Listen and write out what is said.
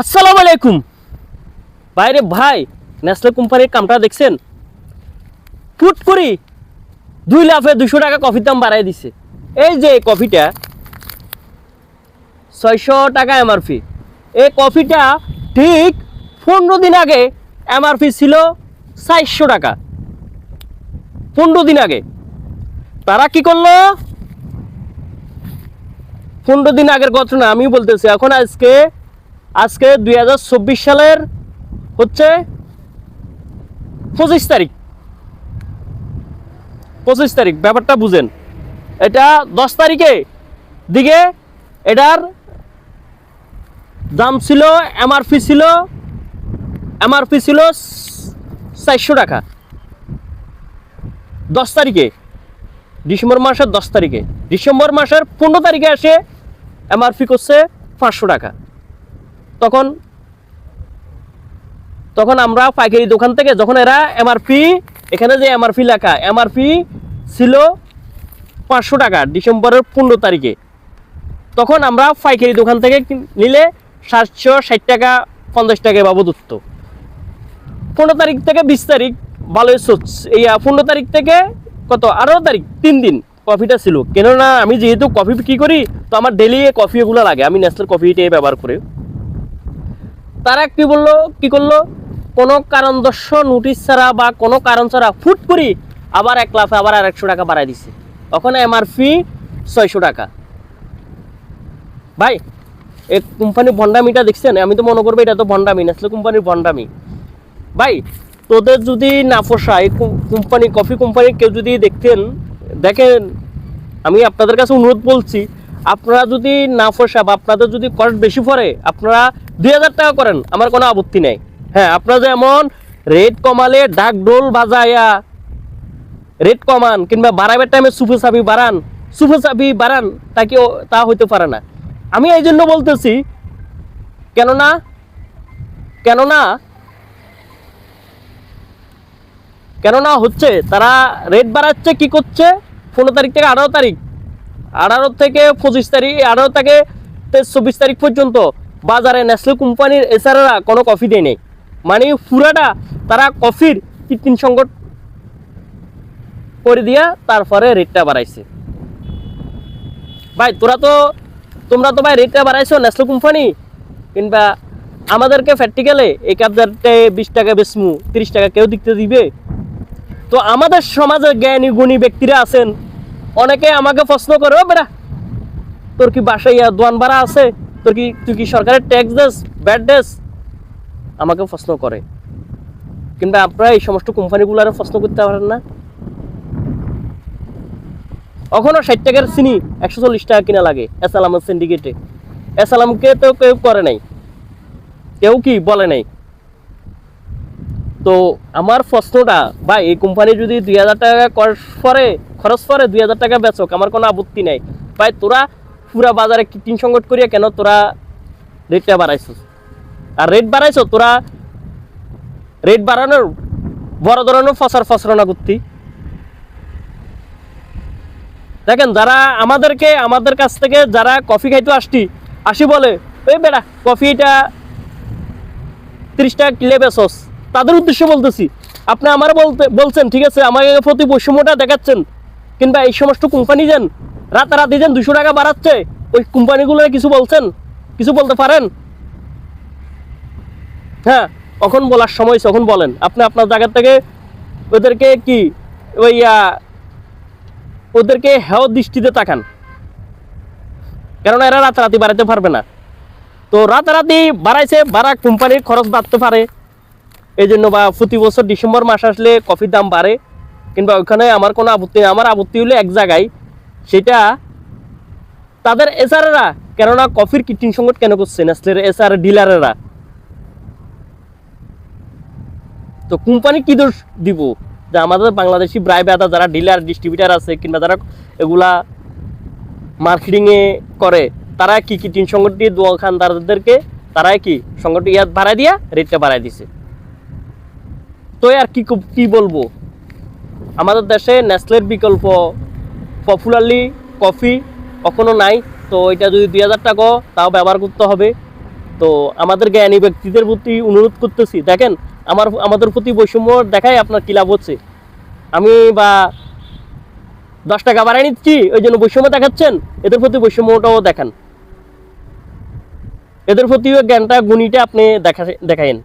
আসসালামু আলাইকুম। বাইরে ভাই ন্যাশনাল কোম্পানির কামটা দেখছেন? ফুট করি দুই লাফে দুশো টাকা কফির দাম বাড়াই দিছে। এই যে কফিটা, ছয়শো টাকা এমআরপি এই কফিটা ঠিক পনেরো দিন আগে এমআরপি ছিল চারশো টাকা। পনেরো দিন আগে। তারা কি করল? পনেরো দিন আগের ঘটনা আমি বলতেছি, এখন আজকে আজকে দু হাজার চব্বিশ সালের হচ্ছে পঁচিশ তারিখ। পঁচিশ তারিখ, ব্যাপারটা বুঝেন। এটা দশ তারিখে দিকে এটার দাম ছিল এমআরপি ছিল এমআরপি ছিল চারশো টাকা। দশ তারিখে, ডিসেম্বর মাসের দশ তারিখে। ডিসেম্বর মাসের পনেরো তারিখে এসে এমআরপি করছে পাঁচশো টাকা। তখন তখন আমরা পাইকারি দোকান থেকে যখন এরা এমআরপি এখানে যে এমআরপি লেখা এমআরপি ছিল পাঁচশো টাকা ডিসেম্বরের পনেরো তারিখে। তখন আমরা পাইকারি দোকান থেকে নিলে সাতশো ষাট টাকা, পঞ্চাশ টাকা বাবদ উঠত। পনেরো তারিখ থেকে বিশ তারিখ ভালোই এই পনেরো তারিখ থেকে কত? আঠারো তারিখ, তিন দিন কফিটা ছিল। কেননা আমি যেহেতু কফি বিক্রি করি, তো আমার ডেলি কফি এগুলো লাগে। আমি ন্যাশনাল কফিটাই ব্যবহার করি। তারা কি বলল? কি করল? কোনো কারণ দর্শ নোটিশ ছাড়া বা কোনো কারণ ছাড়া ফুট করি আবার এক লাফে আবার আর একশো টাকা বাড়াই দিছে। ওখানে এমআরপি ছয়শো টাকা। ভাই, এই কোম্পানি ভন্ডামিটা দেখছেন? আমি তো মনে করব এটা তো ভন্ডামি নেসলে কোম্পানির ভন্ডামি ভাই, তোদের যদি না পোষায় কোম্পানি কফি কোম্পানি কেউ যদি দেখতেন, দেখেন, আমি আপনাদের কাছে অনুরোধ বলছি আপনারা যদি না পোষা বা আপনাদের যদি কস্ট বেশি পড়ে, আপনারা দুই হাজার টাকা করেন, আমার কোনো আপত্তি নেই। হ্যাঁ আপনারা যেমন রেট কমালে ডাক ডোল বাজায়া, রেট কমান, কিংবা বাড়াবার টাইমে সুফে চাবি বাড়ান, সুফে চাবি বাড়ান, তা কি তা হইতে পারে না। আমি এই জন্য বলতেছি, কেননা কেননা কেননা হচ্ছে তারা রেট বাড়াচ্ছে, কি করছে? পনেরো তারিখ থেকে আঠারো তারিখ। আঠারো থেকে পঁচিশ তারিখ, আঠারো থেকে চব্বিশ তারিখ পর্যন্ত বাজারে নেসলে কোম্পানির এসারেরা কোনো কফি দেয় নেই। মানে পুরাটা তারা কফির কৃত্রিম সংকট করে দিয়া তারপরে রেটটা বাড়াইছে। ভাই, তোরা তো তোমরা তো ভাই রেটটা বাড়াইছো নেসলে কোম্পানি, কিংবা আমাদেরকে প্র্যাকটিক্যালে এই কাপদারটা বিশ টাকা বেচমু, তিরিশ টাকা কেউ দিতে দিবে? তো আমাদের সমাজে জ্ঞানী, গুণী ব্যক্তিরা আছেন অনেকে আমাকে প্রশ্ন করে বেটা, তোর কি বাসায় দোয়ান ভাড়া আছে? তোর কি, তুই কি সরকারের ট্যাক্স দেস ব্যাড দেস? আমাকে প্রশ্ন করে। কিংবা আপনারা এই সমস্ত কোম্পানিগুলোর প্রশ্ন করতে পারেন না। কখনো ষাট টাকার চিনি একশো চল্লিশ টাকা কিনা লাগে এসালামের সিন্ডিকেটে এসালামকে তো কেউ করে নাই। কেউ কি বলে নাই। তো আমার প্রশ্নটা, ভাই, এই কোম্পানি যদি দুই হাজার টাকা খরচ করে খরচ করে দুই হাজার টাকা বেচক, আমার কোনো আপত্তি নাই। ভাই, তোরা পুরা বাজারে কৃত্রিম সংকট করিয়া কেন তোরা রেটটা বাড়াইছ আর রেট বাড়াইছ, তোরা রেট বাড়ানোর বড় ধরনের ফসর ফসরনা করতি। দেখেন, যারা আমাদেরকে, আমাদের কাছ থেকে যারা কফি খাইতে আসতি, আসি বলে ওই বেড়া, কফিটা তিরিশ টাকা কিলে বেসস তাদের উদ্দেশ্যে বলতেছি। আপনি আমার বলতে, বলছেন, ঠিক আছে, আমাকে প্রতি বৈষম্যটা দেখাচ্ছেন। কিংবা এই সমস্ত কোম্পানি যেন রাতারাতি যেন দুশো টাকা বাড়াচ্ছে, ওই কোম্পানিগুলো কিছু বলছেন? কিছু বলতে পারেন? হ্যাঁ কখন বলার সময় তখন বলেন? আপনি আপনার জায়গা থেকে ওদেরকে কি, ওই ওদেরকে হেও দৃষ্টিতে তাকান। কেননা এরা রাতারাতি বাড়াতে পারবে না। তো রাতারাতি বাড়াইছে, বাড়া কোম্পানির খরচ বাড়তে পারে। এই জন্য বা প্রতি বছর ডিসেম্বর মাস আসলে কফির দাম বাড়ে। কিংবা ওইখানে আমার কোনো আপত্তি নেই। আমার আপত্তি হলো এক জায়গায়, সেটা তাদের এসআরেরা, কেননা কফির কৃত্রিম সংকট কেন করছে নেসলের এসআর ডিলারেরা? তো কোম্পানি কি দোষ দিব? যে আমাদের বাংলাদেশি ব্রাই বেদা যারা ডিলার ডিস্ট্রিবিউটার আছে, কিংবা যারা এগুলা মার্কেটিংয়ে করে, তারা কি কি টিন সংগঠন দিয়ে দোকানদারদেরকে তারাই কি সংগঠন ইয়াদ বাড়াই দিয়া রেটটা বাড়াই দিছে? তো আর কি কি বলব? আমাদের দেশে নেসলের বিকল্প পপুলারলি কফি কখনো নাই। তো এটা যদি দুই হাজার টাকা, তাও ব্যবহার করতে হবে। তো আমাদের জ্ঞানী ব্যক্তিদের প্রতি অনুরোধ করতেছি, দেখেন, আমার, আমাদের প্রতি বৈষম্য দেখায় আপনার কি লাভ হচ্ছে। আমি বা দশ টাকা বাড়াই নিচ্ছি, ওই জন্য বৈষম্য দেখাচ্ছেন, এদের প্রতি বৈষম্যটাও দেখান। এদের প্রতিও জ্ঞানটা, গুণীটা আপনি দেখা দেখাইন